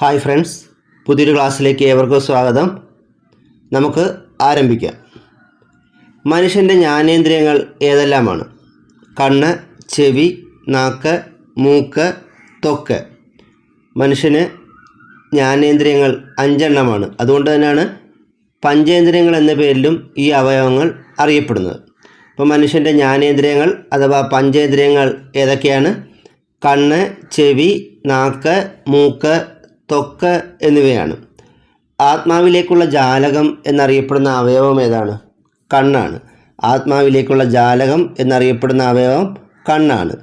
Hi friends പുതിയൊരു ക്ലാസ്സിലേക്ക് ഏവർക്കും സ്വാഗതം. നമുക്ക് ആരംഭിക്കാം. മനുഷ്യന്റെ ജ്ഞാനേന്ദ്രിയങ്ങൾ ഏതെല്ലാമാണ്? കണ്ണ് ചെവി നാക്ക് മൂക്ക് തൊക്ക്. മനുഷ്യന് ജ്ഞാനേന്ദ്രിയങ്ങൾ അഞ്ചെണ്ണമാണ്. അതുകൊണ്ട് തന്നെയാണ് പഞ്ചേന്ദ്രിയങ്ങൾ എന്ന പേരിലും ഈ അവയവങ്ങൾ അറിയപ്പെടുന്നത്. അപ്പോൾ മനുഷ്യന്റെ ജ്ഞാനേന്ദ്രിയങ്ങൾ അഥവാ പഞ്ചേന്ദ്രിയങ്ങൾ ഏതൊക്കെയാണ്? കണ്ണ് ചെവി നാക്ക് മൂക്ക് ത്വക്ക് എന്നിവയാണ്. ആത്മാവിലേക്കുള്ള ജാലകം എന്നറിയപ്പെടുന്ന അവയവം ഏതാണ്? കണ്ണാണ്. ആത്മാവിലേക്കുള്ള ജാലകം എന്നറിയപ്പെടുന്ന അവയവം കണ്ണാണ്.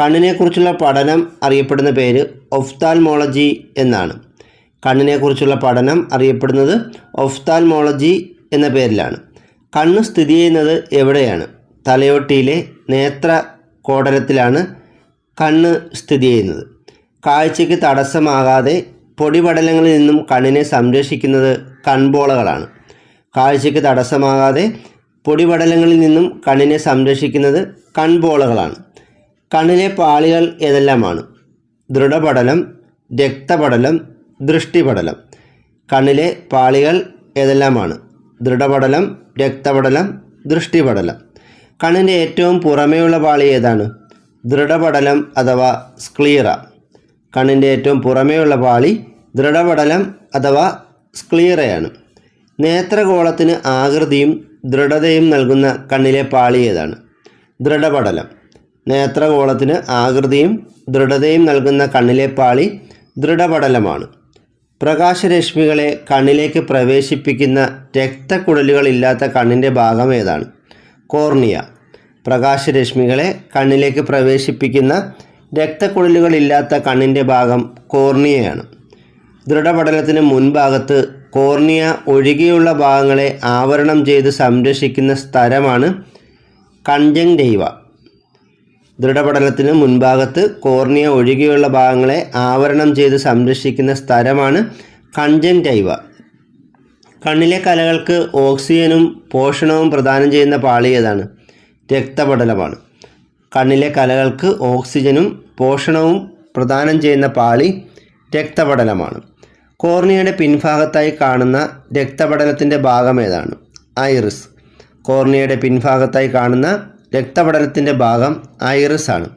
കണ്ണിനെക്കുറിച്ചുള്ള പഠനം അറിയപ്പെടുന്ന പേര് ഒഫ്താൽമോളജി എന്നാണ്. കണ്ണിനെക്കുറിച്ചുള്ള പഠനം അറിയപ്പെടുന്നത് ഒഫ്താൽമോളജി എന്ന പേരിലാണ്. കണ്ണ് സ്ഥിതി ചെയ്യുന്നത് എവിടെയാണ്? തലയോട്ടിയിലെ നേത്ര കോടരത്തിലാണ് കണ്ണ് സ്ഥിതി ചെയ്യുന്നത്. കാഴ്ചയ്ക്ക് തടസ്സമാകാതെ പൊടിപടലങ്ങളിൽ നിന്നും കണ്ണിനെ സംരക്ഷിക്കുന്നത് കൺപോളകളാണ് കാഴ്ചയ്ക്ക് തടസ്സമാകാതെ പൊടിപടലങ്ങളിൽ നിന്നും കണ്ണിനെ സംരക്ഷിക്കുന്നത് കൺപോളകളാണ് കണ്ണിലെ പാളികൾ ഏതെല്ലാമാണ്? ദൃഢപടലം രക്തപടലം ദൃഷ്ടിപടലം. കണ്ണിലെ പാളികൾ ഏതെല്ലാമാണ്? ദൃഢപടലം രക്തപടലം ദൃഷ്ടിപടലം. കണ്ണിന്റെ ഏറ്റവും പുറമേയുള്ള പാളി ഏതാണ്? ദൃഢപടലം അഥവാ സ്ക്ലീറ. കണ്ണിന്റെ ഏറ്റവും പുറമേയുള്ള പാളി ദൃഢപടലം അഥവാ സ്ക്ലിയറയാണ് നേത്രഗോളത്തിന് ആകൃതിയും ദൃഢതയും നൽകുന്ന കണ്ണിലെ പാളി ഏതാണ്? ദൃഢപടലം. നേത്രഗോളത്തിന് ആകൃതിയും ദൃഢതയും നൽകുന്ന കണ്ണിലെ പാളി ദൃഢപടലമാണ്. പ്രകാശരശ്മികളെ കണ്ണിലേക്ക് പ്രവേശിപ്പിക്കുന്ന രക്തക്കുഴലുകളില്ലാത്ത കണ്ണിന്റെ ഭാഗം ഏതാണ്? കോർണിയ. പ്രകാശരശ്മികളെ കണ്ണിലേക്ക് പ്രവേശിപ്പിക്കുന്ന രക്തക്കുഴലുകളില്ലാത്ത കണ്ണിന്റെ ഭാഗം കോർണിയയാണ്. ദൃഢപടലത്തിന് മുൻഭാഗത്ത് കോർണിയ ഒഴികെയുള്ള ഭാഗങ്ങളെ ആവരണം ചെയ്ത് സംരക്ഷിക്കുന്ന സ്ഥലമാണ് കൺജങ്ടൈവ ദൃഢപടലത്തിന് മുൻഭാഗത്ത് കോർണിയ ഒഴികെയുള്ള ഭാഗങ്ങളെ ആവരണം ചെയ്ത് സംരക്ഷിക്കുന്ന സ്ഥലമാണ് കൺജങ്ടൈവ കണ്ണിലെ കലകൾക്ക് ഓക്സിജനും പോഷണവും പ്രദാനം ചെയ്യുന്ന പാളി ഏതാണ്? രക്തപടലമാണ് കണ്ണിലെ കലകൾക്ക് ഓക്സിജനും പോഷണവും പ്രദാനം ചെയ്യുന്ന പാളി രക്തപടലമാണ്. കോർണിയയുടെ പിൻഭാഗത്തായി കാണുന്ന രക്തപടലത്തിന്റെ ഭാഗം ഏതാണ്? ഐറിസ്. കോർണിയയുടെ പിൻഭാഗത്തായി കാണുന്ന രക്തപടലത്തിന്റെ ഭാഗം ഐറിസ് ആണ്.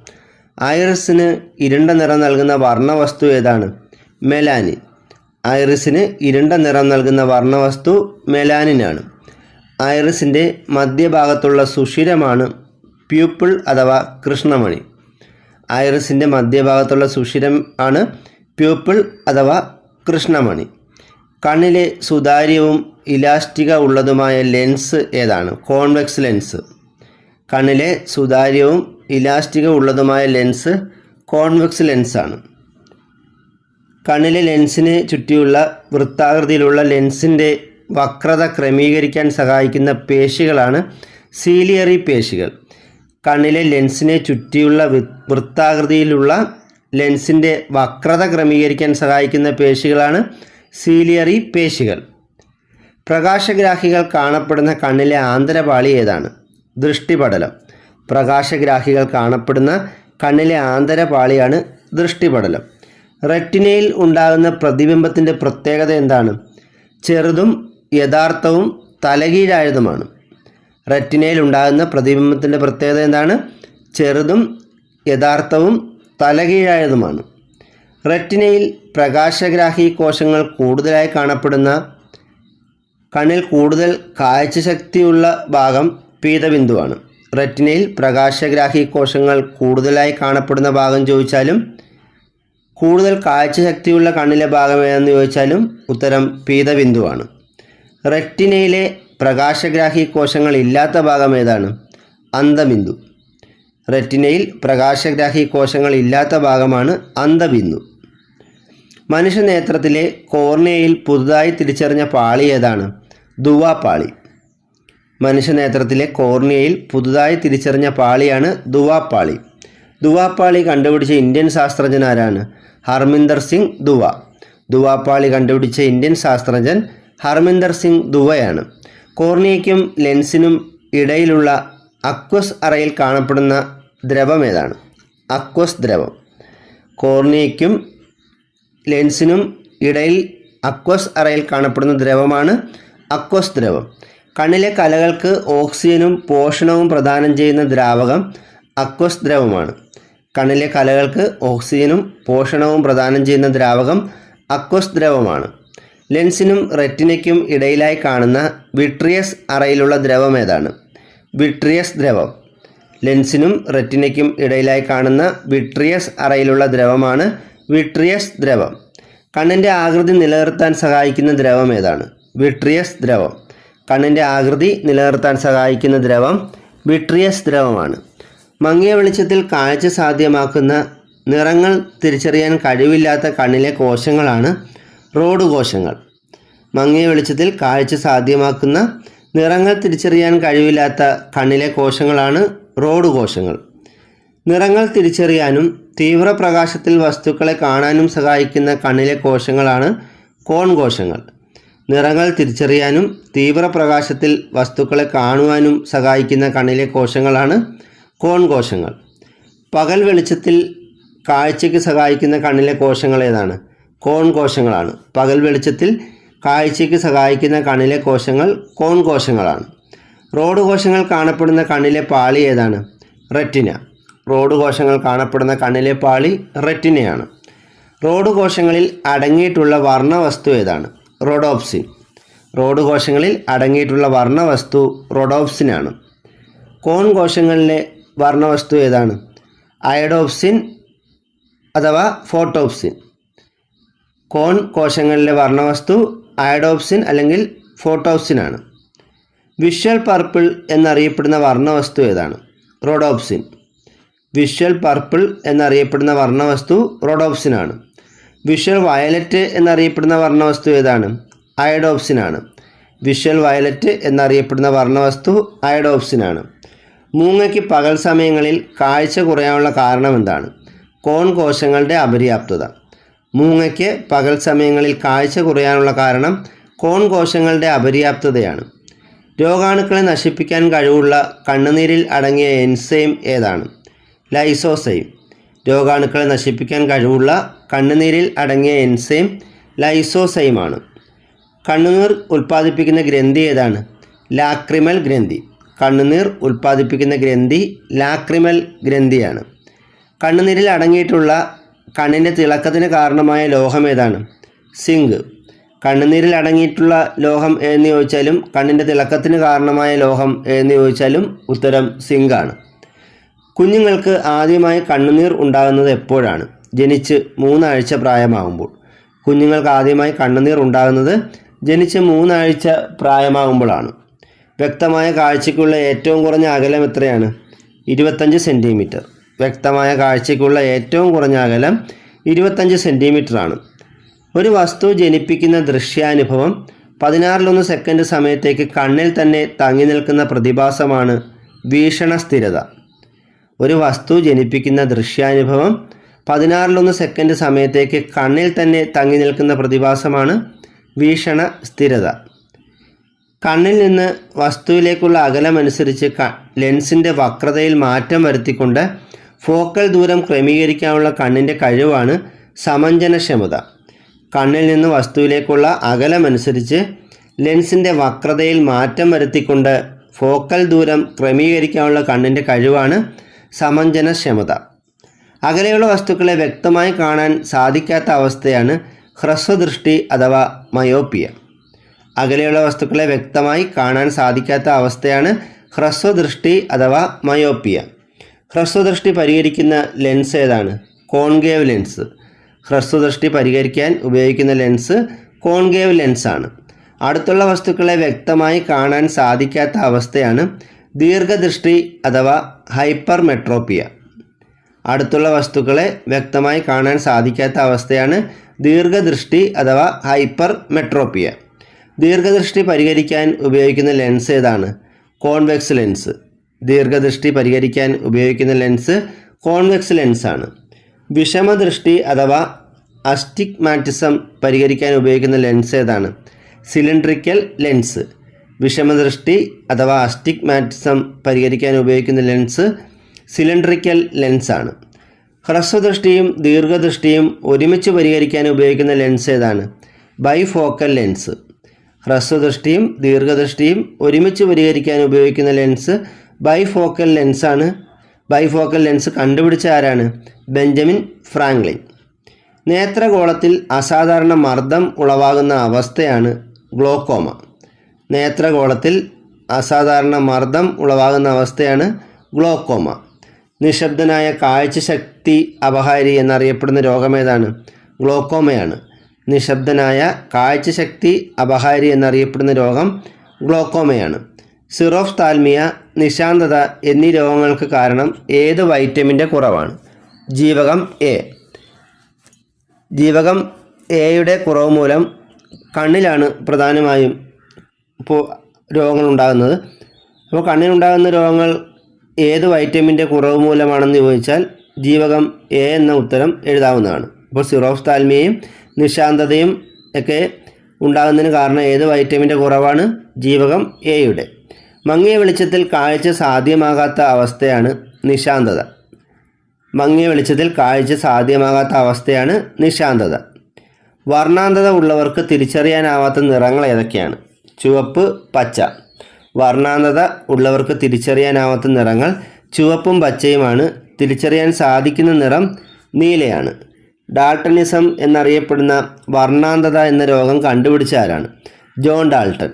ഐറിസിന് ഇരുണ്ട നിറം നൽകുന്ന വർണവസ്തു ഏതാണ്? മെലാനിൻ. ഐറിസിന് ഇരുണ്ട നിറം നൽകുന്ന വർണവസ്തു മെലാനിനാണ് ഐറിസിന്റെ മധ്യഭാഗത്തുള്ള സുഷിരമാണ് പ്യൂപ്പിൾ അഥവാ കൃഷ്ണമണി. ഐറിസിന്റെ മധ്യഭാഗത്തുള്ള സുഷിരം ആണ് പ്യൂപ്പിൾ അഥവാ കൃഷ്ണമണി. കണ്ണിലെ സുതാര്യവും ഇലാസ്റ്റിക ഉള്ളതുമായ ലെൻസ് ഏതാണ്? Convex lens. കണ്ണിലെ സുതാര്യവും ഇലാസ്റ്റിക ഉള്ളതുമായ ലെൻസ് കോൺവെക്സ് ലെൻസാണ്. കണ്ണിലെ ലെൻസിന് ചുറ്റിയുള്ള വൃത്താകൃതിയിലുള്ള ലെൻസിന്റെ വക്രത ക്രമീകരിക്കാൻ സഹായിക്കുന്ന പേശികളാണ് സീലിയറി പേശികൾ. കണ്ണിലെ ലെൻസിനെ ചുറ്റിയുള്ള വൃത്താകൃതിയിലുള്ള ലെൻസിന്റെ വക്രത ക്രമീകരിക്കാൻ സഹായിക്കുന്ന പേശികളാണ് സീലിയറി പേശികൾ. പ്രകാശഗ്രാഹികൾ കാണപ്പെടുന്ന കണ്ണിലെ ആന്തരപാളി ഏതാണ്? ദൃഷ്ടിപടലം. പ്രകാശഗ്രാഹികൾ കാണപ്പെടുന്ന കണ്ണിലെ ആന്തരപാളിയാണ് ദൃഷ്ടിപടലം. റെറ്റിനയിൽ ഉണ്ടാകുന്ന പ്രതിബിംബത്തിന്റെ പ്രത്യേകത എന്താണ്? ചെറുതും യഥാർത്ഥവും തലകീഴായതുമാണ്. റെറ്റിനയിൽ ഉണ്ടാകുന്ന പ്രതിബിംബത്തിന്റെ പ്രത്യേകത എന്താണ്? ചെറുതും യഥാർത്ഥവും തലകീഴായതുമാണ്. റെറ്റിനയിൽ പ്രകാശഗ്രാഹി കോശങ്ങൾ കൂടുതലായി കാണപ്പെടുന്ന കണ്ണിൽ കൂടുതൽ കാഴ്ചശക്തിയുള്ള ഭാഗം പീതബിന്ദുവാണ്. റെറ്റിനയിൽ പ്രകാശഗ്രാഹി കോശങ്ങൾ കൂടുതലായി കാണപ്പെടുന്ന ഭാഗം ചോദിച്ചാലും കൂടുതൽ കാഴ്ചശക്തിയുള്ള കണ്ണിലെ ഭാഗം ഏതെന്ന് ചോദിച്ചാലും ഉത്തരം പീതബിന്ദുവാണ്. റെറ്റിനയിലെ പ്രകാശഗ്രാഹി കോശങ്ങൾ ഇല്ലാത്ത ഭാഗം ഏതാണ്? അന്തബിന്ദു റെറ്റിനയിൽ പ്രകാശഗ്രാഹി കോശങ്ങൾ ഇല്ലാത്ത ഭാഗമാണ് അന്തബിന്ദു മനുഷ്യനേത്രത്തിലെ കോർണിയയിൽ പുതുതായി തിരിച്ചറിഞ്ഞ പാളി ഏതാണ്? ദുവാപാളി. മനുഷ്യനേത്രത്തിലെ കോർണിയയിൽ പുതുതായി തിരിച്ചറിഞ്ഞ പാളിയാണ് ദുവാപാളി. ദുവാപ്പാളി കണ്ടുപിടിച്ച ഇന്ത്യൻ ശാസ്ത്രജ്ഞൻ ആരാണ്? ഹർമിന്ദർ സിംഗ് ദുവ. ദുവാപ്പാളി കണ്ടുപിടിച്ച ഇന്ത്യൻ ശാസ്ത്രജ്ഞൻ ഹർമിന്ദർ സിംഗ് ദുവയാണ്. കോർണിയയ്ക്കും ലെൻസിനും ഇടയിലുള്ള അക്വസ് അറയിൽ കാണപ്പെടുന്ന ദ്രവം ഏതാണ്? അക്വസ് ദ്രവം. കോർണിയയ്ക്കും ലെൻസിനും ഇടയിൽ അക്വസ് അറയിൽ കാണപ്പെടുന്ന ദ്രവമാണ് അക്വസ് ദ്രവം. കണ്ണിലെ കലകൾക്ക് ഓക്സിജനും പോഷണവും പ്രദാനം ചെയ്യുന്ന ദ്രാവകം അക്വസ് ദ്രവമാണ്. കണ്ണിലെ കലകൾക്ക് ഓക്സിജനും പോഷണവും പ്രദാനം ചെയ്യുന്ന ദ്രാവകം അക്വസ് ദ്രവമാണ്. ലെൻസിനും റെറ്റിനയ്ക്കും ഇടയിലായി കാണുന്ന വിട്രിയസ് അറയിലുള്ള ദ്രവം ഏതാണ്? വിട്രിയസ് ദ്രവം. ലെൻസിനും റെറ്റിനയ്ക്കും ഇടയിലായി കാണുന്ന വിട്രിയസ് അറയിലുള്ള ദ്രവമാണ് വിട്രിയസ് ദ്രവം. കണ്ണിന്റെ ആകൃതി നിലനിർത്താൻ സഹായിക്കുന്ന ദ്രവം ഏതാണ്? വിട്രിയസ് ദ്രവം. കണ്ണിന്റെ ആകൃതി നിലനിർത്താൻ സഹായിക്കുന്ന ദ്രവം വിട്രിയസ് ദ്രവമാണ്. മങ്ങിയ വെളിച്ചത്തിൽ കാഴ്ച സാധ്യമാക്കുന്ന നിറങ്ങൾ തിരിച്ചറിയാൻ കഴിവില്ലാത്ത കണ്ണിലെ കോശങ്ങളാണ് റോഡ് കോശങ്ങൾ മങ്ങിയ വെളിച്ചത്തിൽ കാഴ്ച സാധ്യമാക്കുന്ന നിറങ്ങൾ തിരിച്ചറിയാൻ കഴിവില്ലാത്ത കണ്ണിലെ കോശങ്ങളാണ് റോഡ് കോശങ്ങൾ നിറങ്ങൾ തിരിച്ചറിയാനും തീവ്രപ്രകാശത്തിൽ വസ്തുക്കളെ കാണാനും സഹായിക്കുന്ന കണ്ണിലെ കോശങ്ങളാണ് കോൺ കോശങ്ങൾ നിറങ്ങൾ തിരിച്ചറിയാനും തീവ്രപ്രകാശത്തിൽ വസ്തുക്കളെ കാണുവാനും സഹായിക്കുന്ന കണ്ണിലെ കോശങ്ങളാണ് കോൺ കോശങ്ങൾ പകൽ വെളിച്ചത്തിൽ കാഴ്ചയ്ക്ക് സഹായിക്കുന്ന കണ്ണിലെ കോശങ്ങൾ ഏതാണ്? കോൺ കോശങ്ങളാണ് പകൽ വെളിച്ചത്തിൽ കാഴ്ചയ്ക്ക് സഹായിക്കുന്ന കണ്ണിലെ കോശങ്ങൾ കോൺ കോശങ്ങളാണ് റോഡ് കോശങ്ങൾ കാണപ്പെടുന്ന കണ്ണിലെ പാളി ഏതാണ്? റെറ്റിന. റോഡ് കോശങ്ങൾ കാണപ്പെടുന്ന കണ്ണിലെ പാളി റെറ്റിനയാണ്. റോഡ് കോശങ്ങളിൽ അടങ്ങിയിട്ടുള്ള വർണവസ്തു ഏതാണ്? റോഡോപ്സിൻ. റോഡ് കോശങ്ങളിൽ അടങ്ങിയിട്ടുള്ള വർണവസ്തു റോഡോപ്സിനാണ്. കോൺ കോശങ്ങളിലെ വർണവസ്തു ഏതാണ്? അയഡോപ്സിൻ അഥവാ ഫോട്ടോപ്സിൻ. കോൺ കോശങ്ങളിലെ വർണവസ്തു അയഡോപ്സിൻ അല്ലെങ്കിൽ ഫോട്ടോപ്സിനാണ്. വിഷ്വൽ പർപ്പിൾ എന്നറിയപ്പെടുന്ന വർണവസ്തു ഏതാണ്? റോഡോപ്സിൻ. വിഷ്വൽ പർപ്പിൾ എന്നറിയപ്പെടുന്ന വർണവസ്തു റോഡോപ്സിനാണ്. വിഷ്വൽ വയലറ്റ് എന്നറിയപ്പെടുന്ന വർണവസ്തു ഏതാണ്? അയഡോപ്സിനാണ്. വിഷ്വൽ വയലറ്റ് എന്നറിയപ്പെടുന്ന വർണവസ്തു അയഡോപ്സിനാണ്. മൂങ്ങയ്ക്ക് പകൽ സമയങ്ങളിൽ കാഴ്ച കുറയാനുള്ള കാരണം എന്താണ്? കോൺ കോശങ്ങളുടെ അപര്യാപ്തത. മൂങ്ങയ്ക്ക് പകൽ സമയങ്ങളിൽ കാഴ്ച കുറയാനുള്ള കാരണം കോൺ കോശങ്ങളുടെ അപര്യാപ്തതയാണ്. രോഗാണുക്കളെ നശിപ്പിക്കാൻ കഴിവുള്ള കണ്ണുനീരിൽ അടങ്ങിയ എൻസൈം ഏതാണ്? ലൈസോസൈം. രോഗാണുക്കളെ നശിപ്പിക്കാൻ കഴിവുള്ള കണ്ണുനീരിൽ അടങ്ങിയ എൻസൈം ലൈസോസൈമാണ്. കണ്ണുനീർ ഉൽപ്പാദിപ്പിക്കുന്ന ഗ്രന്ഥി ഏതാണ്? ലാക്രിമൽ ഗ്രന്ഥി. കണ്ണുനീർ ഉൽപ്പാദിപ്പിക്കുന്ന ഗ്രന്ഥി ലാക്രിമൽ ഗ്രന്ഥിയാണ്. കണ്ണുനീരിൽ അടങ്ങിയിട്ടുള്ള കണ്ണിന്റെ തിളക്കത്തിന് കാരണമായ ലോഹം ഏതാണ്? സിങ്ക്. കണ്ണുനീരിൽ അടങ്ങിയിട്ടുള്ള ലോഹം എന്ന് ചോദിച്ചാലും കണ്ണിന്റെ തിളക്കത്തിന് കാരണമായ ലോഹം എന്ന് ചോദിച്ചാലും ഉത്തരം സിങ്കാണ്. കുഞ്ഞുങ്ങൾക്ക് ആദ്യമായി കണ്ണുനീർ ഉണ്ടാകുന്നത് എപ്പോഴാണ്? ജനിച്ച് മൂന്നാഴ്ച പ്രായമാകുമ്പോൾ കുഞ്ഞുങ്ങൾക്ക് ആദ്യമായി കണ്ണുനീർ ഉണ്ടാകുന്നത് ജനിച്ച് മൂന്നാഴ്ച പ്രായമാകുമ്പോഴാണ് വ്യക്തമായ കാഴ്ചയ്ക്കുള്ള ഏറ്റവും കുറഞ്ഞ അകലം എത്രയാണ്? ഇരുപത്തഞ്ച് സെന്റിമീറ്റർ വ്യക്തമായ കാഴ്ചയ്ക്കുള്ള ഏറ്റവും കുറഞ്ഞ അകലം ഇരുപത്തഞ്ച് സെന്റിമീറ്ററാണ് ഒരു വസ്തു ജനിപ്പിക്കുന്ന ദൃശ്യാനുഭവം പതിനാറിലൊന്ന് സെക്കൻഡ് സമയത്തേക്ക് കണ്ണിൽ തന്നെ തങ്ങി നിൽക്കുന്ന പ്രതിഭാസമാണ് വീക്ഷണ സ്ഥിരത. ഒരു വസ്തു ജനിപ്പിക്കുന്ന ദൃശ്യാനുഭവം പതിനാറിലൊന്ന് സെക്കൻഡ് സമയത്തേക്ക് കണ്ണിൽ തന്നെ തങ്ങി നിൽക്കുന്ന പ്രതിഭാസമാണ് വീക്ഷണ സ്ഥിരത. കണ്ണിൽ നിന്ന് വസ്തുവിലേക്കുള്ള അകലമനുസരിച്ച് ക ലെൻസിന്റെ വക്രതയിൽ മാറ്റം വരുത്തിക്കൊണ്ട് ഫോക്കൽ ദൂരം ക്രമീകരിക്കാനുള്ള കണ്ണിന്റെ കഴിവാണ് സമഞ്ജനക്ഷമത. കണ്ണിൽ നിന്ന് വസ്തുവിലേക്കുള്ള അകലമനുസരിച്ച് ലെൻസിന്റെ വക്രതയിൽ മാറ്റം വരുത്തിക്കൊണ്ട് ഫോക്കൽ ദൂരം ക്രമീകരിക്കാനുള്ള കണ്ണിന്റെ കഴിവാണ് സമഞ്ജനക്ഷമത. അകലെയുള്ള വസ്തുക്കളെ വ്യക്തമായി കാണാൻ സാധിക്കാത്ത അവസ്ഥയാണ് ഹ്രസ്വദൃഷ്ടി അഥവാ മയോപ്പിയ. അകലെയുള്ള വസ്തുക്കളെ വ്യക്തമായി കാണാൻ സാധിക്കാത്ത അവസ്ഥയാണ് ഹ്രസ്വദൃഷ്ടി അഥവാ മയോപ്പിയ. ഹ്രസ്വദൃഷ്ടി പരിഹരിക്കുന്ന ലെൻസ് ഏതാണ്? കോൺകേവ് ലെൻസ് ഹ്രസ്വദൃഷ്ടി പരിഹരിക്കാൻ ഉപയോഗിക്കുന്ന ലെൻസ് കോൺകേവ് ലെൻസാണ് അടുത്തുള്ള വസ്തുക്കളെ വ്യക്തമായി കാണാൻ സാധിക്കാത്ത അവസ്ഥയാണ് ദീർഘദൃഷ്ടി അഥവാ ഹൈപ്പർ മെട്രോപ്പിയ അടുത്തുള്ള വസ്തുക്കളെ വ്യക്തമായി കാണാൻ സാധിക്കാത്ത അവസ്ഥയാണ് ദീർഘദൃഷ്ടി അഥവാ ഹൈപ്പർ മെട്രോപ്പിയ ദീർഘദൃഷ്ടി പരിഹരിക്കാൻ ഉപയോഗിക്കുന്ന ലെൻസ് ഏതാണ്? കോൺവെക്സ് ലെൻസ് ദീർഘദൃഷ്ടി പരിഹരിക്കാൻ ഉപയോഗിക്കുന്ന ലെൻസ് കോൺവെക്സ് ലെൻസാണ്. വിഷമദൃഷ്ടി അഥവാ അസ്റ്റിഗ്മാറ്റിസം പരിഹരിക്കാൻ ഉപയോഗിക്കുന്ന ലെൻസ് ഏതാണ്? Cylindrical lens. വിഷമദൃഷ്ടി അഥവാ അസ്റ്റിഗ്മാറ്റിസം പരിഹരിക്കാൻ ഉപയോഗിക്കുന്ന ലെൻസ് സിലിണ്ട്രിക്കൽ ലെൻസാണ്. ഹ്രസ്വദൃഷ്ടിയും ദീർഘദൃഷ്ടിയും ഒരുമിച്ച് പരിഹരിക്കാൻ ഉപയോഗിക്കുന്ന ലെൻസ് ഏതാണ്? Bifocal lens. ഹ്രസ്വദൃഷ്ടിയും ദീർഘദൃഷ്ടിയും ഒരുമിച്ച് പരിഹരിക്കാൻ ഉപയോഗിക്കുന്ന ലെൻസ് ബൈഫോക്കൽ ലെൻസാണ് ബൈഫോക്കൽ ലെൻസ് കണ്ടുപിടിച്ച ആരാണ്? Benjamin Franklin. നേത്രഗോളത്തിൽ അസാധാരണ മർദ്ദം ഉളവാകുന്ന അവസ്ഥയാണ് ഗ്ലോക്കോമ. നേത്രഗോളത്തിൽ അസാധാരണ മർദ്ദം ഉളവാകുന്ന അവസ്ഥയാണ് ഗ്ലോക്കോമ. നിശബ്ദനായ കാഴ്ചശക്തി അപഹാരി എന്നറിയപ്പെടുന്ന രോഗമേതാണ് ഗ്ലോക്കോമയാണ്. നിശബ്ദനായ കാഴ്ചശക്തി അപഹാരി എന്നറിയപ്പെടുന്ന രോഗം ഗ്ലോക്കോമയാണ്. സിറോഫ് താൽമിയ നിശാന്തത എന്നീ രോഗങ്ങൾക്ക് കാരണം ഏത് വൈറ്റമിന്റെ കുറവാണ്? ജീവകം എ. ജീവകം എയുടെ കുറവ് മൂലം കണ്ണിലാണ് പ്രധാനമായും ഇപ്പോൾ രോഗങ്ങൾ ഉണ്ടാകുന്നത് അപ്പോൾ കണ്ണിനുണ്ടാകുന്ന രോഗങ്ങൾ ഏത് വൈറ്റമിന്റെ കുറവ് മൂലമാണെന്ന് ചോദിച്ചാൽ ജീവകം എ എന്ന ഉത്തരം എഴുതാവുന്നതാണ്. അപ്പോൾ സിറോഫ് താൽമിയയും നിശാന്തതയും ഒക്കെ ഉണ്ടാകുന്നതിന് കാരണം ഏത് വൈറ്റമിന്റെ കുറവാണ്? ജീവകം എയുടെ. മങ്ങിയ വെളിച്ചത്തിൽ കാഴ്ച സാധ്യമാകാത്ത അവസ്ഥയാണ് നിശാന്തത. മങ്ങിയ വെളിച്ചത്തിൽ കാഴ്ച സാധ്യമാകാത്ത അവസ്ഥയാണ് നിശാന്തത. വർണാന്തത ഉള്ളവർക്ക് തിരിച്ചറിയാനാവാത്ത നിറങ്ങൾ ഏതൊക്കെയാണ്? ചുവപ്പ് പച്ച. വർണാന്തത ഉള്ളവർക്ക് തിരിച്ചറിയാനാവാത്ത നിറങ്ങൾ ചുവപ്പും പച്ചയുമാണ്. തിരിച്ചറിയാൻ സാധിക്കുന്ന നിറം നീലയാണ്. ഡാൾട്ടണിസം എന്നറിയപ്പെടുന്ന വർണാന്തത എന്ന രോഗം കണ്ടുപിടിച്ച ആരാണ്? ജോൺ ഡാൾട്ടൺ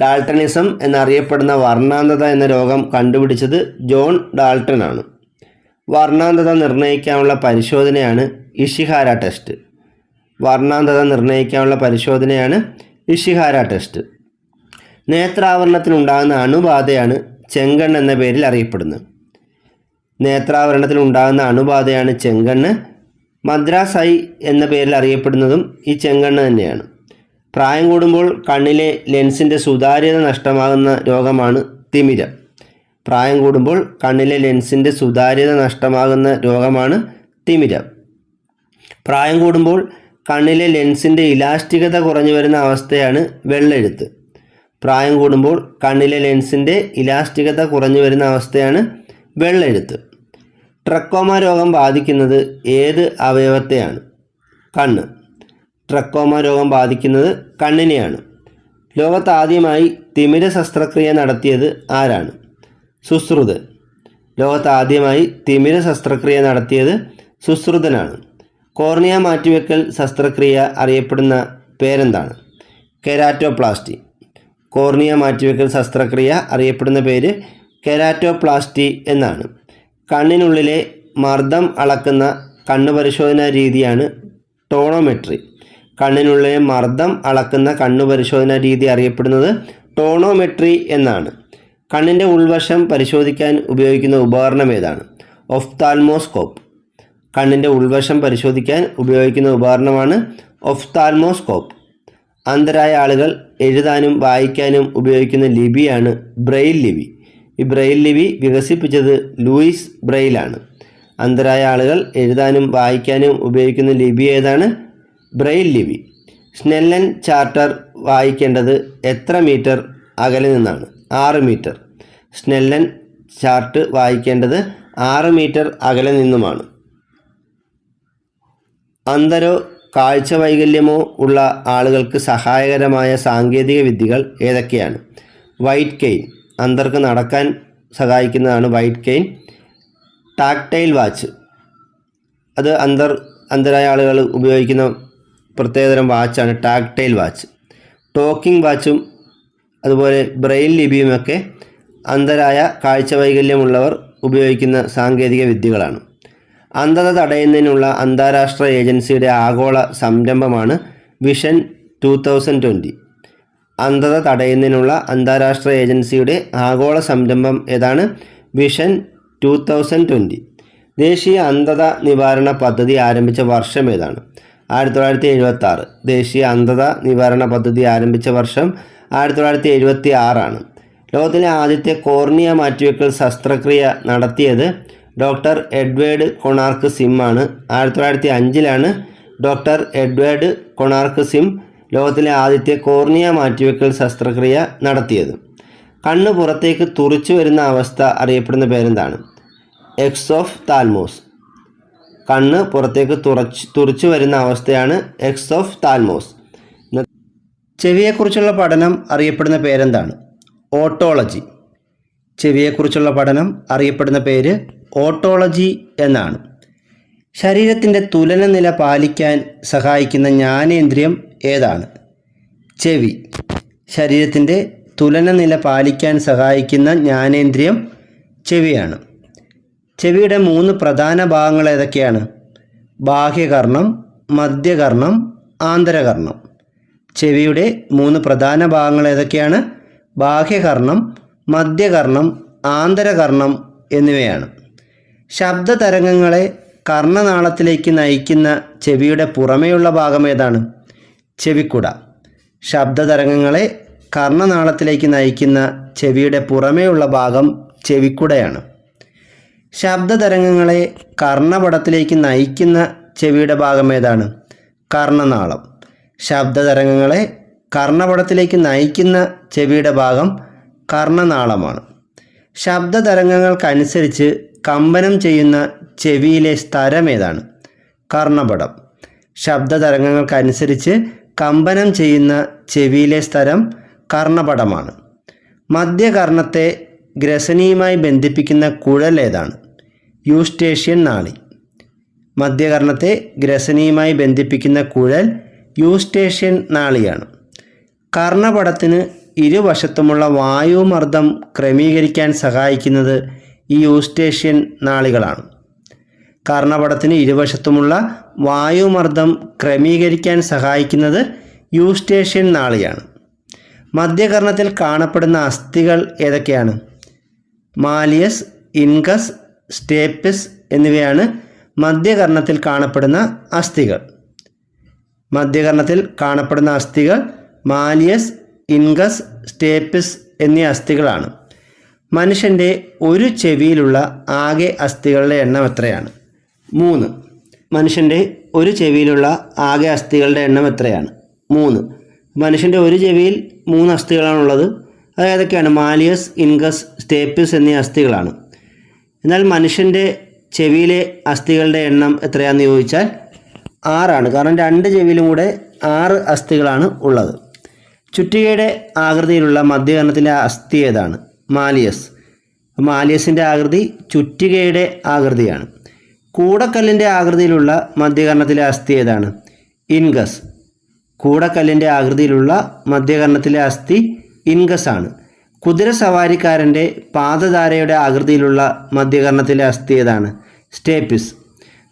ഡാൾട്ടണിസം എന്നറിയപ്പെടുന്ന വർണാന്തത എന്ന രോഗം കണ്ടുപിടിച്ചത് ജോൺ ഡാൾട്ടൺ ആണ് വർണാന്തത നിർണയിക്കാനുള്ള പരിശോധനയാണ് ഇഷിഹാര ടെസ്റ്റ്. വർണാന്തത നിർണയിക്കാനുള്ള പരിശോധനയാണ് ഇഷിഹാര ടെസ്റ്റ്. നേത്രാവരണത്തിനുണ്ടാകുന്ന അണുബാധയാണ് ചെങ്കണ്ണ് എന്ന പേരിൽ അറിയപ്പെടുന്നത്. നേത്രാവരണത്തിലുണ്ടാകുന്ന അണുബാധയാണ് ചെങ്കണ്ണ്. മദ്രാസ് ഐ എന്ന പേരിൽ അറിയപ്പെടുന്നതും ഈ ചെങ്കണ്ണ് തന്നെയാണ്. പ്രായം കൂടുമ്പോൾ കണ്ണിലെ ലെൻസിന്റെ സുതാര്യത നഷ്ടമാകുന്ന രോഗമാണ് തിമിരം. പ്രായം കൂടുമ്പോൾ കണ്ണിലെ ലെൻസിന്റെ സുതാര്യത നഷ്ടമാകുന്ന രോഗമാണ് തിമിരം. പ്രായം കൂടുമ്പോൾ കണ്ണിലെ ലെൻസിന്റെ ഇലാസ്റ്റികത കുറഞ്ഞു വരുന്ന അവസ്ഥയാണ് വെള്ളെഴുത്ത്. പ്രായം കൂടുമ്പോൾ കണ്ണിലെ ലെൻസിന്റെ ഇലാസ്റ്റികത കുറഞ്ഞു വരുന്ന അവസ്ഥയാണ് വെള്ളെഴുത്ത്. ട്രക്കോമ രോഗം ബാധിക്കുന്നത് ഏത് അവയവത്തെയാണ്? കണ്ണ്. ട്രക്കോമ രോഗം ബാധിക്കുന്നത് കണ്ണിനെയാണ്. ലോകത്ത് ആദ്യമായി തിമിര ശസ്ത്രക്രിയ നടത്തിയത് ആരാണ്? സുശ്രുതൻ ലോകത്ത് ആദ്യമായി തിമിര ശസ്ത്രക്രിയ നടത്തിയത് സുശ്രുതനാണ്. കോർണിയ മാറ്റിവെക്കൽ ശസ്ത്രക്രിയ അറിയപ്പെടുന്ന പേരെന്താണ്? കെരാറ്റോപ്ലാസ്റ്റി. കോർണിയ മാറ്റിവെക്കൽ ശസ്ത്രക്രിയ അറിയപ്പെടുന്ന പേര് കെരാറ്റോപ്ലാസ്റ്റി എന്നാണ്. കണ്ണിനുള്ളിലെ മർദ്ദം അളക്കുന്ന കണ്ണു പരിശോധനാ രീതിയാണ് ടോണോമെട്രി. കണ്ണിനുള്ളിലെ മർദ്ദം അളക്കുന്ന കണ്ണു പരിശോധനാ രീതി അറിയപ്പെടുന്നത് ടോണോമെട്രി എന്നാണ്. കണ്ണിന്റെ ഉൾവശം പരിശോധിക്കാൻ ഉപയോഗിക്കുന്ന ഉപകരണം ഏതാണ്? ഒഫ്താൽമോസ്കോപ്പ്. കണ്ണിന്റെ ഉൾവശം പരിശോധിക്കാൻ ഉപയോഗിക്കുന്ന ഉപകരണമാണ് ഒഫ്താൽമോസ്കോപ്പ്. അന്ധരായ ആളുകൾ എഴുതാനും വായിക്കാനും ഉപയോഗിക്കുന്ന ലിപിയാണ് ബ്രെയിൽ ലിപി. ഈ ബ്രെയിൽ ലിപി വികസിപ്പിച്ചത് ലൂയിസ് ബ്രെയിലാണ്. അന്ധരായ ആളുകൾ എഴുതാനും വായിക്കാനും ഉപയോഗിക്കുന്ന ലിപി ഏതാണ്? ബ്രെയിൽ ലിപി സ്നെല്ലൻ ചാർട്ടർ വായിക്കേണ്ടത് എത്ര മീറ്റർ അകലെ നിന്നാണ്? ആറ് മീറ്റർ. സ്നെല്ലൻ ചാർട്ട് വായിക്കേണ്ടത് ആറ് മീറ്റർ അകലെ നിന്നുമാണ്. അന്തരോ കാഴ്ച വൈകല്യമോ ഉള്ള ആളുകൾക്ക് സഹായകരമായ സാങ്കേതിക വിദ്യകൾ ഏതൊക്കെയാണ്? White cane. അന്തർക്ക് നടക്കാൻ സഹായിക്കുന്നതാണ് വൈറ്റ് കെയിൻ. Tactile watch. അത് അന്തർ അന്തരായ ആളുകൾ ഉപയോഗിക്കുന്ന പ്രത്യേകതരം വാച്ചാണ് ടാക്ടൈൽ വാച്ച്. ടോക്കിംഗ് വാച്ചും അതുപോലെ ബ്രെയിൻ ലിപിയുമൊക്കെ അന്ധരായ കാഴ്ച വൈകല്യമുള്ളവർ ഉപയോഗിക്കുന്ന സാങ്കേതിക വിദ്യകളാണ്. അന്ധത തടയുന്നതിനുള്ള അന്താരാഷ്ട്ര ഏജൻസിയുടെ ആഗോള സംരംഭമാണ് വിഷൻ ടു തൗസൻഡ് ട്വന്റി അന്ധത തടയുന്നതിനുള്ള അന്താരാഷ്ട്ര ഏജൻസിയുടെ ആഗോള സംരംഭം ഏതാണ്? വിഷൻ ടു തൗസൻഡ് ട്വന്റി ദേശീയ അന്ധത നിവാരണ പദ്ധതി ആരംഭിച്ച വർഷം ഏതാണ്? ആയിരത്തി തൊള്ളായിരത്തി എഴുപത്തി ആറ് ദേശീയ അന്ധത നിവാരണ പദ്ധതി ആരംഭിച്ച വർഷം ആയിരത്തി തൊള്ളായിരത്തി എഴുപത്തി ആറാണ് ലോകത്തിലെ ആദ്യത്തെ കോർണിയ മാറ്റിവെക്കൽ ശസ്ത്രക്രിയ നടത്തിയത് ഡോക്ടർ എഡ്വേർഡ് കൊണാർക്ക് സിം ആണ്. ആയിരത്തി തൊള്ളായിരത്തി അഞ്ചിലാണ് ഡോക്ടർ എഡ്വേർഡ് കൊണാർക്ക് സിം ലോകത്തിലെ ആദ്യത്തെ കോർണിയ മാറ്റിവെക്കൽ ശസ്ത്രക്രിയ നടത്തിയത്. കണ്ണ് പുറത്തേക്ക് തുറിച്ചു വരുന്ന അവസ്ഥ അറിയപ്പെടുന്ന പേരെന്താണ്? Exophthalmos. കണ്ണ് പുറത്തേക്ക് തുറച്ച് തുറച്ചു വരുന്ന അവസ്ഥയാണ് എക്സ് ഓഫ് താൽമോസ് ചെവിയെക്കുറിച്ചുള്ള പഠനം അറിയപ്പെടുന്ന പേരെന്താണ്? ഓട്ടോളജി. ചെവിയെക്കുറിച്ചുള്ള പഠനം അറിയപ്പെടുന്ന പേര് ഓട്ടോളജി എന്നാണ്. ശരീരത്തിന്റെ തുലന നില പാലിക്കാൻ സഹായിക്കുന്ന ജ്ഞാനേന്ദ്രിയം ഏതാണ്? ചെവി. ശരീരത്തിന്റെ തുലന നില പാലിക്കാൻ സഹായിക്കുന്ന ജ്ഞാനേന്ദ്രിയം ചെവിയാണ്. ചെവിയുടെ മൂന്ന് പ്രധാന ഭാഗങ്ങൾ ഏതൊക്കെയാണ്? ബാഹ്യകർണം മധ്യകർണം ആന്തരകർണം. ചെവിയുടെ മൂന്ന് പ്രധാന ഭാഗങ്ങൾ ഏതൊക്കെയാണ്? ബാഹ്യകർണം മധ്യകർണം ആന്തരകർണം എന്നിവയാണ്. ശബ്ദ തരംഗങ്ങളെ കർണനാളത്തിലേക്ക് നയിക്കുന്ന ചെവിയുടെ പുറമേയുള്ള ഭാഗം ഏതാണ്? ചെവിക്കുട. ശബ്ദ തരംഗങ്ങളെ കർണനാളത്തിലേക്ക് നയിക്കുന്ന ചെവിയുടെ പുറമേയുള്ള ഭാഗം ചെവിക്കുടയാണ്. ശബ്ദ തരംഗങ്ങളെ കർണപടത്തിലേക്ക് നയിക്കുന്ന ചെവിയുടെ ഭാഗം ഏതാണ് കർണനാളം. ശബ്ദതരംഗങ്ങളെ കർണപടത്തിലേക്ക് നയിക്കുന്ന ചെവിയുടെ ഭാഗം കർണനാളമാണ്. ശബ്ദതരംഗങ്ങൾക്കനുസരിച്ച് കമ്പനം ചെയ്യുന്ന ചെവിയിലെ സ്ഥലം ഏതാണ് കർണപടം. ശബ്ദതരംഗങ്ങൾക്കനുസരിച്ച് കമ്പനം ചെയ്യുന്ന ചെവിയിലെ സ്ഥലം കർണപടമാണ്. മധ്യകർണത്തെ ഗ്രസനിയുമായി ബന്ധിപ്പിക്കുന്ന കുഴൽ ഏതാണ്? യൂസ്റ്റേഷ്യൻ നാളി. മധ്യകർണത്തെ ഗ്രസനിയുമായി ബന്ധിപ്പിക്കുന്ന കുഴൽ യൂസ്റ്റേഷ്യൻ നാളിയാണ്. കർണപടത്തിന് ഇരുവശത്തുമുള്ള വായുമർദ്ദം ക്രമീകരിക്കാൻ സഹായിക്കുന്നത് ഈ യൂസ്റ്റേഷ്യൻ നാളികളാണ്. കർണപടത്തിന് ഇരുവശത്തുമുള്ള വായുമർദ്ദം ക്രമീകരിക്കാൻ സഹായിക്കുന്നത് യൂസ്റ്റേഷ്യൻ നാളിയാണ്. മധ്യകർണത്തിൽ കാണപ്പെടുന്ന അസ്ഥികൾ ഏതൊക്കെയാണ്? മാലിയസ് ഇൻകസ് സ്റ്റേപ്പിസ് എന്നിവയാണ് മധ്യകർണത്തിൽ കാണപ്പെടുന്ന അസ്ഥികൾ. മധ്യകർണത്തിൽ കാണപ്പെടുന്ന അസ്ഥികൾ മാലിയസ് ഇൻഗസ് സ്റ്റേപ്പിസ് എന്നീ അസ്ഥികളാണ്. മനുഷ്യന്റെ ഒരു ചെവിയിലുള്ള ആകെ അസ്ഥികളുടെ എണ്ണം എത്രയാണ്? മൂന്ന്. മനുഷ്യന്റെ ഒരു ചെവിയിലുള്ള ആകെ അസ്ഥികളുടെ എണ്ണം എത്രയാണ്? മൂന്ന്. മനുഷ്യന്റെ ഒരു ചെവിയിൽ മൂന്ന് അസ്ഥികളാണുള്ളത്. അത് ഏതൊക്കെയാണ്? മാലിയസ് ഇൻഗസ് സ്റ്റേപ്പിസ് എന്നീ അസ്ഥികളാണ്. എന്നാൽ മനുഷ്യന്റെ ചെവിയിലെ അസ്ഥികളുടെ എണ്ണം എത്രയാണെന്ന് ചോദിച്ചാൽ ആറാണ്. കാരണം രണ്ട് ചെവിയിലും കൂടെ ആറ് അസ്ഥികളാണ് ഉള്ളത്. ചുറ്റികയുടെ ആകൃതിയിലുള്ള മധ്യകർണത്തിലെ അസ്ഥി ഏതാണ്? മാലിയസ്. മാലിയസിന്റെ ആകൃതി ചുറ്റികയുടെ ആകൃതിയാണ്. കൂടക്കല്ലിന്റെ ആകൃതിയിലുള്ള മധ്യകർണത്തിലെ അസ്ഥി ഏതാണ്? ഇൻഗസ്. കൂടക്കല്ലിന്റെ ആകൃതിയിലുള്ള മധ്യകർണത്തിലെ അസ്ഥി ഇൻഗസ് ആണ് കുതിര സവാരിക്കാരന്റെ പാദധാരയുടെ ആകൃതിയിലുള്ള മധ്യകർണത്തിലെ അസ്ഥി ഏതാണ്? സ്റ്റേപ്പിസ്.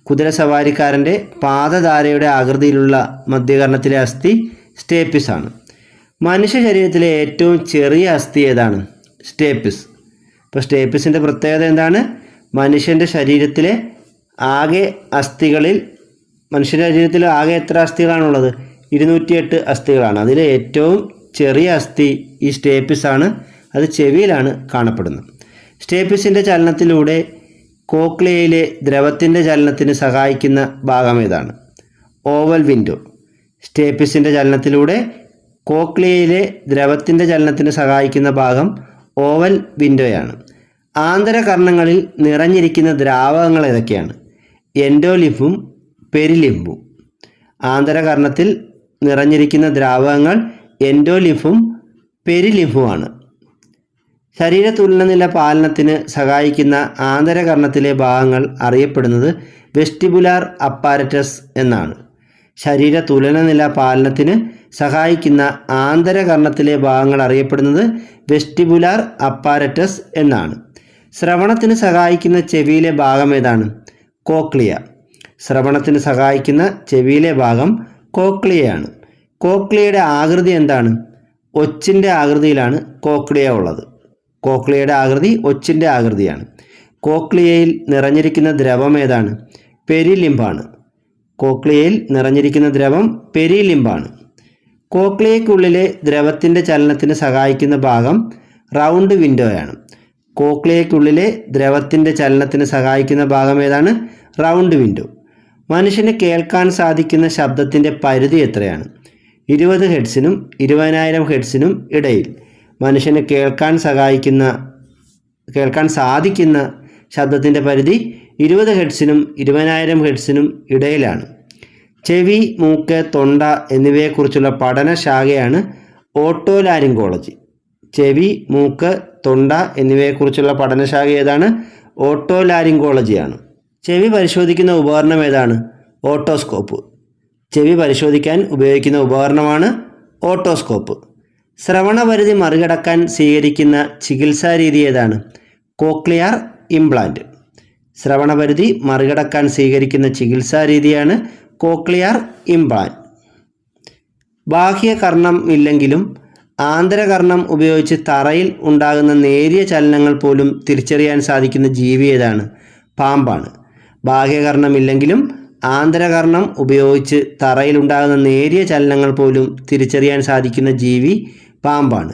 കുതിര സവാരിക്കാരന്റെ പാദധാരയുടെ ആകൃതിയിലുള്ള മധ്യകർണത്തിലെ അസ്ഥി സ്റ്റേപ്പിസ് ആണ്. മനുഷ്യ ശരീരത്തിലെ ഏറ്റവും ചെറിയ അസ്ഥി ഏതാണ്? സ്റ്റേപ്പിസ്. ഇപ്പോൾ സ്റ്റേപ്പിസിന്റെ പ്രത്യേകത എന്താണ്? മനുഷ്യന്റെ ശരീരത്തിലെ ആകെ അസ്ഥികളിൽ മനുഷ്യന്റെ ശരീരത്തിൽ ആകെ എത്ര അസ്ഥികളാണുള്ളത് ഇരുന്നൂറ്റിയെട്ട് അസ്ഥികളാണ്. അതിലെ ഏറ്റവും ചെറിയ അസ്ഥി ഈ സ്റ്റേപ്പിസ് ആണ്. അത് ചെവിയിലാണ് കാണപ്പെടുന്നത്. സ്റ്റേപ്പിസിന്റെ ചലനത്തിലൂടെ കോക്ലിയയിലെ ദ്രവത്തിന്റെ ചലനത്തിന് സഹായിക്കുന്ന ഭാഗം ഏതാണ്? Oval window. സ്റ്റേപ്പിസിന്റെ ചലനത്തിലൂടെ കോക്ലിയയിലെ ദ്രവത്തിന്റെ ചലനത്തിന് സഹായിക്കുന്ന ഭാഗം ഓവൽ വിൻഡോയാണ്. ആന്തരകർണങ്ങളിൽ നിറഞ്ഞിരിക്കുന്ന ദ്രാവകങ്ങൾ ഏതൊക്കെയാണ്? എൻഡോലിഫും പെരിലിംഫും ആന്തരകർണത്തിൽ നിറഞ്ഞിരിക്കുന്ന ദ്രാവകങ്ങൾ എൻഡോലിഫും പെരിലിംഫുമാണ് ശരീര തുലനനില പാലനത്തിന് സഹായിക്കുന്ന ആന്തരകർണത്തിലെ ഭാഗങ്ങൾ അറിയപ്പെടുന്നത് വെസ്റ്റിബുലാർ അപ്പാരറ്റസ് എന്നാണ്. ശരീര തുലനനില പാലനത്തിന് സഹായിക്കുന്ന ആന്തരകർണത്തിലെ ഭാഗങ്ങൾ അറിയപ്പെടുന്നത് വെസ്റ്റിബുലാർ അപ്പാരറ്റസ് എന്നാണ്. ശ്രവണത്തിന് സഹായിക്കുന്ന ചെവിയിലെ ഭാഗം ഏതാണ്? കോക്ലിയ. ശ്രവണത്തിന് സഹായിക്കുന്ന ചെവിയിലെ ഭാഗം കോക്ലിയയാണ്. കോക്ലിയയുടെ ആകൃതി എന്താണ്? ഒച്ചിന്റെ ആകൃതിയിലാണ് കോക്ലിയ ഉള്ളത്. കോക്ലിയയുടെ ആകൃതി ഒച്ചിന്റെ ആകൃതിയാണ്. കോക്ലിയയിൽ നിറഞ്ഞിരിക്കുന്ന ദ്രവം ഏതാണ്? പെരിലിംബാണ് കോക്ലിയയിൽ നിറഞ്ഞിരിക്കുന്ന ദ്രവം പെരിലിംബാണ് കോക്ലിയയ്ക്കുള്ളിലെ ദ്രവത്തിന്റെ ചലനത്തിന് സഹായിക്കുന്ന ഭാഗം റൗണ്ട് വിൻഡോയാണ്. കോക്ലിയയ്ക്കുള്ളിലെ ദ്രവത്തിന്റെ ചലനത്തിന് സഹായിക്കുന്ന ഭാഗം ഏതാണ്? Round window. മനുഷ്യന് കേൾക്കാൻ സാധിക്കുന്ന ശബ്ദത്തിന്റെ പരിധി എത്രയാണ്? ഇരുപത് ഹെഡ്സിനും ഇരുപതിനായിരം ഹെഡ്സിനും ഇടയിൽ. മനുഷ്യന് കേൾക്കാൻ സഹായിക്കുന്ന കേൾക്കാൻ സാധിക്കുന്ന ശബ്ദത്തിന്റെ പരിധി ഇരുപത് ഹെഡ്സിനും ഇരുപതിനായിരം ഹെഡ്സിനും ഇടയിലാണ്. ചെവി മൂക്ക് തൊണ്ട എന്നിവയെക്കുറിച്ചുള്ള പഠനശാഖയാണ് ഓട്ടോലാരിങ്കോളജി. ചെവി മൂക്ക് തൊണ്ട എന്നിവയെക്കുറിച്ചുള്ള പഠനശാഖ ഏതാണ്? ഓട്ടോലാരിങ്കോളജിയാണ്. ചെവി പരിശോധിക്കുന്ന ഉപകരണം ഏതാണ്? ഓട്ടോസ്കോപ്പ്. ചെവി പരിശോധിക്കാൻ ഉപയോഗിക്കുന്ന ഉപകരണമാണ് ഓട്ടോസ്കോപ്പ്. ശ്രവണപരിധി മറികടക്കാൻ സ്വീകരിക്കുന്ന ചികിത്സാ രീതി ഏതാണ്? Cochlear implant. ശ്രവണപരിധി മറികടക്കാൻ സ്വീകരിക്കുന്ന ചികിത്സാ രീതിയാണ് കോക്ലിയർ ഇംപ്ലാന്റ്. ബാഹ്യകർണം ഇല്ലെങ്കിലും ആന്തരകർണം ഉപയോഗിച്ച് തറയിൽ ഉണ്ടാകുന്ന നേരിയ ചലനങ്ങൾ പോലും തിരിച്ചറിയാൻ സാധിക്കുന്ന ജീവി ഏതാണ്? പാമ്പാണ്. ബാഹ്യകർണം ഇല്ലെങ്കിലും ആന്തരകർണം ഉപയോഗിച്ച് തറയിൽ ഉണ്ടാകുന്ന നേരിയ ചലനങ്ങൾ പോലും തിരിച്ചറിയാൻ സാധിക്കുന്ന ജീവി പാമ്പാണ്.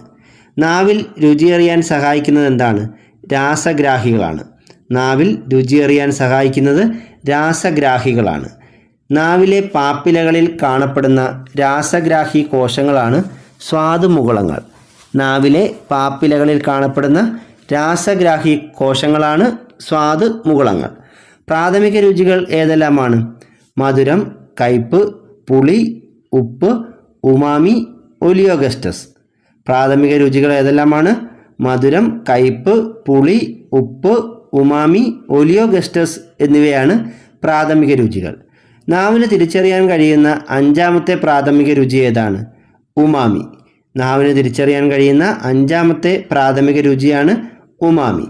നാവിൽ രുചിയറിയാൻ സഹായിക്കുന്നത് എന്താണ്? രാസഗ്രാഹികളാണ്. നാവിൽ രുചിയറിയാൻ സഹായിക്കുന്നത് രാസഗ്രാഹികളാണ്. നാവിലെ പാപ്പിലകളിൽ കാണപ്പെടുന്ന രാസഗ്രാഹി കോശങ്ങളാണ് സ്വാദുമുകുളങ്ങൾ. നാവിലെ പാപ്പിലകളിൽ കാണപ്പെടുന്ന രാസഗ്രാഹി കോശങ്ങളാണ് സ്വാദുമുകുളങ്ങൾ. പ്രാഥമിക രുചികൾ ഏതെല്ലാമാണ്? മധുരം കയ്പ് പുളി ഉപ്പ് ഉമാമി ഒലിയോഗസ്റ്റസ്. പ്രാഥമിക രുചികൾ ഏതെല്ലാമാണ്? മധുരം കയ്പ് പുളി ഉപ്പ് ഉമാമി ഒലിയോഗസ്റ്റസ് എന്നിവയാണ് പ്രാഥമിക രുചികൾ. നാവിന് തിരിച്ചറിയാൻ കഴിയുന്ന അഞ്ചാമത്തെ പ്രാഥമിക രുചി ഏതാണ്? ഉമാമി. നാവിന് തിരിച്ചറിയാൻ കഴിയുന്ന അഞ്ചാമത്തെ പ്രാഥമിക രുചിയാണ് ഉമാമി.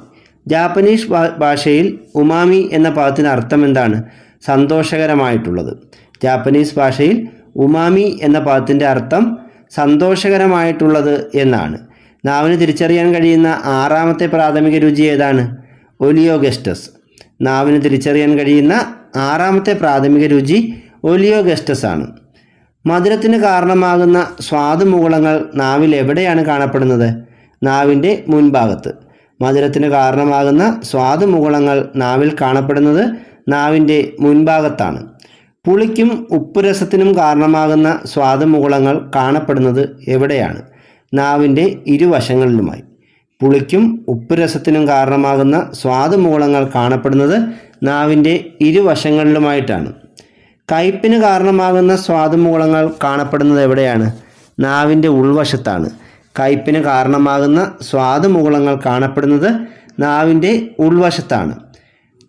ജാപ്പനീസ് ഭാഷയിൽ ഉമാമി എന്ന പദത്തിന് അർത്ഥം എന്താണ്? സന്തോഷകരമായിട്ടുള്ളത്. ജാപ്പനീസ് ഭാഷയിൽ ഉമാമി എന്ന പദത്തിന്റെ അർത്ഥം സന്തോഷകരമായിട്ടുള്ളത് എന്നാണ്. നാവിന് തിരിച്ചറിയാൻ കഴിയുന്ന ആറാമത്തെ പ്രാഥമിക രുചി ഏതാണ്? ഒലിയോഗസ്റ്റസ്. നാവിന് തിരിച്ചറിയാൻ കഴിയുന്ന ആറാമത്തെ പ്രാഥമിക രുചി ഒലിയോഗസ്റ്റസ് ആണ് മധുരത്തിന് കാരണമാകുന്ന സ്വാദുമുകുളങ്ങൾ നാവിൽ എവിടെയാണ് കാണപ്പെടുന്നത്? നാവിന്റെ മുൻഭാഗത്ത്. മധുരത്തിന് കാരണമാകുന്ന സ്വാദുമുകുളങ്ങൾ നാവിൽ കാണപ്പെടുന്നത് നാവിന്റെ മുൻഭാഗത്താണ്. പുളിക്കും ഉപ്പുരസത്തിനും കാരണമാകുന്ന സ്വാദമുകുളങ്ങൾ കാണപ്പെടുന്നത് എവിടെയാണ്? നാവിന്റെ ഇരുവശങ്ങളിലുമായി. പുളിക്കും ഉപ്പുരസത്തിനും കാരണമാകുന്ന സ്വാദമുകുളങ്ങൾ കാണപ്പെടുന്നത് നാവിന്റെ ഇരുവശങ്ങളിലുമായിട്ടാണ്. കയ്പിന് കാരണമാകുന്ന സ്വാദമുകുളങ്ങൾ കാണപ്പെടുന്നത് എവിടെയാണ്? നാവിന്റെ ഉൾവശത്താണ്. കയ്പിന് കാരണമാകുന്ന സ്വാദമുകുളങ്ങൾ കാണപ്പെടുന്നത് നാവിന്റെ ഉൾവശത്താണ്.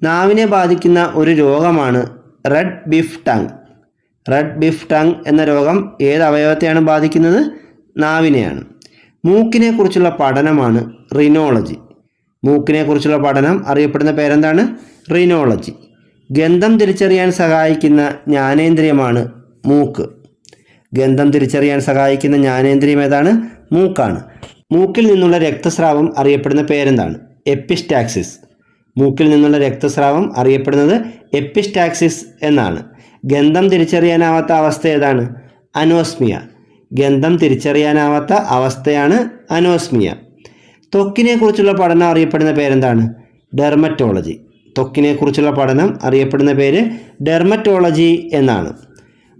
നാവിനെ ബാധിക്കുന്ന ഒരു രോഗമാണ് red beef tongue. Red beef tongue എന്ന രോഗം ഏത് അവയവത്തെയാണ് ബാധിക്കുന്നത്? നാവിനെയാണ്. മൂക്കിനെ കുറിച്ചുള്ള പഠനമാണ് റിനോളജി. മൂക്കിനെ കുറിച്ചുള്ള പഠനം അറിയപ്പെടുന്ന പേരെന്താണ്? റിനോളജി. ഗന്ധം തിരിച്ചറിയാൻ സഹായിക്കുന്ന ജ്ഞാനേന്ദ്രിയമാണ് മൂക്ക്. ഗന്ധം തിരിച്ചറിയാൻ സഹായിക്കുന്ന ജ്ഞാനേന്ദ്രിയം ഏതാണ്? മൂക്കാണ്. മൂക്കിൽ നിന്നുള്ള രക്തസ്രാവം അറിയപ്പെടുന്ന പേരെന്താണ്? എപ്പിസ്റ്റാക്സിസ്. മൂക്കിൽ നിന്നുള്ള രക്തസ്രാവം അറിയപ്പെടുന്നത് എപ്പിസ്റ്റാക്സിസ് എന്നാണ്. ഗന്ധം തിരിച്ചറിയാനാവാത്ത അവസ്ഥ ഏതാണ്? അനോസ്മിയ. ഗന്ധം തിരിച്ചറിയാനാവാത്ത അവസ്ഥയാണ് അനോസ്മിയ. ത്വക്കിനെക്കുറിച്ചുള്ള പഠനം അറിയപ്പെടുന്ന പേരെന്താണ്? ഡെർമറ്റോളജി. ത്വക്കിനെക്കുറിച്ചുള്ള പഠനം അറിയപ്പെടുന്ന പേര് ഡെർമറ്റോളജി എന്നാണ്.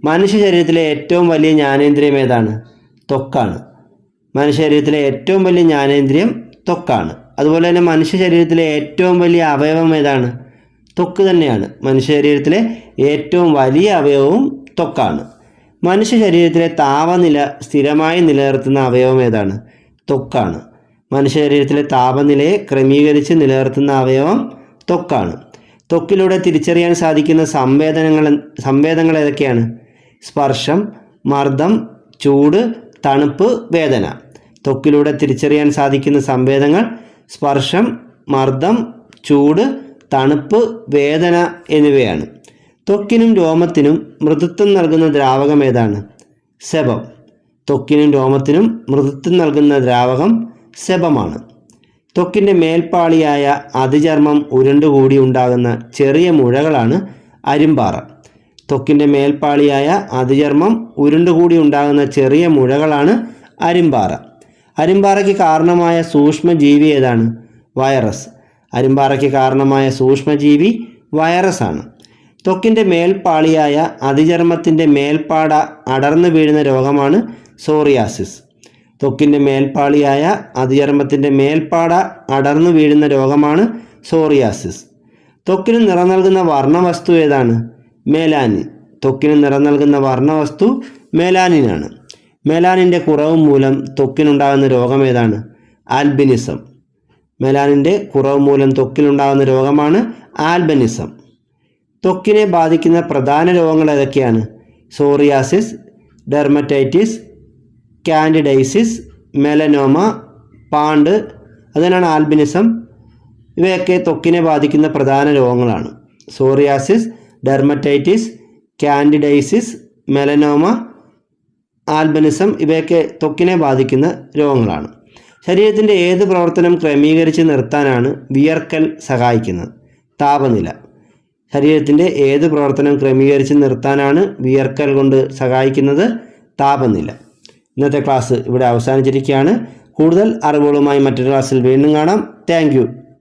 മനുഷ്യ ശരീരത്തിലെ ഏറ്റവും വലിയ ജ്ഞാനേന്ദ്രിയം ഏതാണ്? ത്വക്കാണ് മനുഷ്യ ശരീരത്തിലെ ഏറ്റവും വലിയ ജ്ഞാനേന്ദ്രിയം ത്വക്കാണ് അതുപോലെ തന്നെ മനുഷ്യ ശരീരത്തിലെ ഏറ്റവും വലിയ അവയവം ഏതാണ്? ത്വക്ക് തന്നെയാണ്. മനുഷ്യ ശരീരത്തിലെ ഏറ്റവും വലിയ അവയവവും ത്വക്കാണ് മനുഷ്യ ശരീരത്തിലെ താപനില സ്ഥിരമായി നിലനിർത്തുന്ന അവയവം ഏതാണ്? ത്വക്കാണ് മനുഷ്യ ശരീരത്തിലെ താപനിലയെ ക്രമീകരിച്ച് നിലനിർത്തുന്ന അവയവം ത്വക്കാണ് ത്വക്കിലൂടെ തിരിച്ചറിയാൻ സാധിക്കുന്ന സംവേദനങ്ങൾ സംവേദങ്ങൾ ഏതൊക്കെയാണ്? സ്പർശം മർദ്ദം ചൂട് തണുപ്പ് വേദന. ത്വക്കിലൂടെ തിരിച്ചറിയാൻ സാധിക്കുന്ന സംവേദങ്ങൾ സ്പർശം മർദ്ദം ചൂട് തണുപ്പ് വേദന എന്നിവയാണ്. ത്വക്കിനും രോമത്തിനും മൃദുത്വം നൽകുന്ന ദ്രാവകം ഏതാണ്? സെബം. ത്വക്കിനും രോമത്തിനും മൃദുത്വം നൽകുന്ന ദ്രാവകം സെബമാണ്. ത്വക്കിന്റെ മേൽപ്പാളിയായ അതിചർമ്മം ഉരുണ്ടുകൂടി ഉണ്ടാകുന്ന ചെറിയ മുഴകളാണ് അരിമ്പാറ. ത്വക്കിന്റെ മേൽപ്പാളിയായ അതിചർമ്മം ഉരുണ്ടുകൂടി ഉണ്ടാകുന്ന ചെറിയ മുഴകളാണ് അരിമ്പാറ. അരിമ്പാറയ്ക്ക് കാരണമായ സൂക്ഷ്മജീവി ഏതാണ്? വൈറസ്. അരിമ്പാറയ്ക്ക് കാരണമായ സൂക്ഷ്മജീവി വൈറസ് ആണ് ത്വക്കിന്റെ മേൽപ്പാളിയായ അതിചർമ്മത്തിന്റെ മേൽപ്പാട അടർന്നു വീഴുന്ന രോഗമാണ് സോറിയാസിസ്. ത്വക്കിന്റെ മേൽപ്പാളിയായ അതിചർമ്മത്തിന്റെ മേൽപ്പാട അടർന്നു വീഴുന്ന രോഗമാണ് സോറിയാസിസ്. ത്വക്കിന് നിറം നൽകുന്ന വർണവസ്തു ഏതാണ്? മേലാനിൻ. ത്വക്കിന് നിറം നൽകുന്ന വർണവസ്തു മേലാനിനാണ്. മേലാനിന്റെ കുറവ് മൂലം ത്വക്കിനുണ്ടാകുന്ന രോഗം ഏതാണ്? ആൽബിനിസം. മെലാനിന്റെ കുറവ് മൂലം ത്വക്കിലുണ്ടാകുന്ന രോഗമാണ് ആൽബനിസം. ത്വക്കിനെ ബാധിക്കുന്ന പ്രധാന രോഗങ്ങൾ ഏതൊക്കെയാണ്? സോറിയാസിസ് ഡെർമറ്റൈറ്റിസ് കാൻഡിഡൈസിസ് മെലനോമ പാണ്ട് അതിനാണ് ആൽബിനിസം. ഇവയൊക്കെ ത്വക്കിനെ ബാധിക്കുന്ന പ്രധാന രോഗങ്ങളാണ്. Psoriasis dermatitis candidiasis melanoma albinism ഇവയൊക്കെ ത്വക്കിനെ ബാധിക്കുന്ന രോഗങ്ങളാണ്. ശരീരത്തിന്റെ ഏത് പ്രവർത്തനം ക്രമീകരിച്ച് നിർത്താനാണ് വിയർക്കൽ സഹായിക്കുന്നത്? താപനില. ശരീരത്തിന്റെ ഏത് പ്രവർത്തനം ക്രമീകരിച്ച് നിർത്താനാണ് വിയർക്കൽ കൊണ്ട് സഹായിക്കുന്നത്? താപനില. ഇന്നത്തെ ക്ലാസ് ഇവിടെ അവസാനിച്ചിരിക്കുകയാണ്. കൂടുതൽ അറിവുകളുമായി മറ്റൊരു ക്ലാസ്സിൽ വീണ്ടും കാണാം. താങ്ക്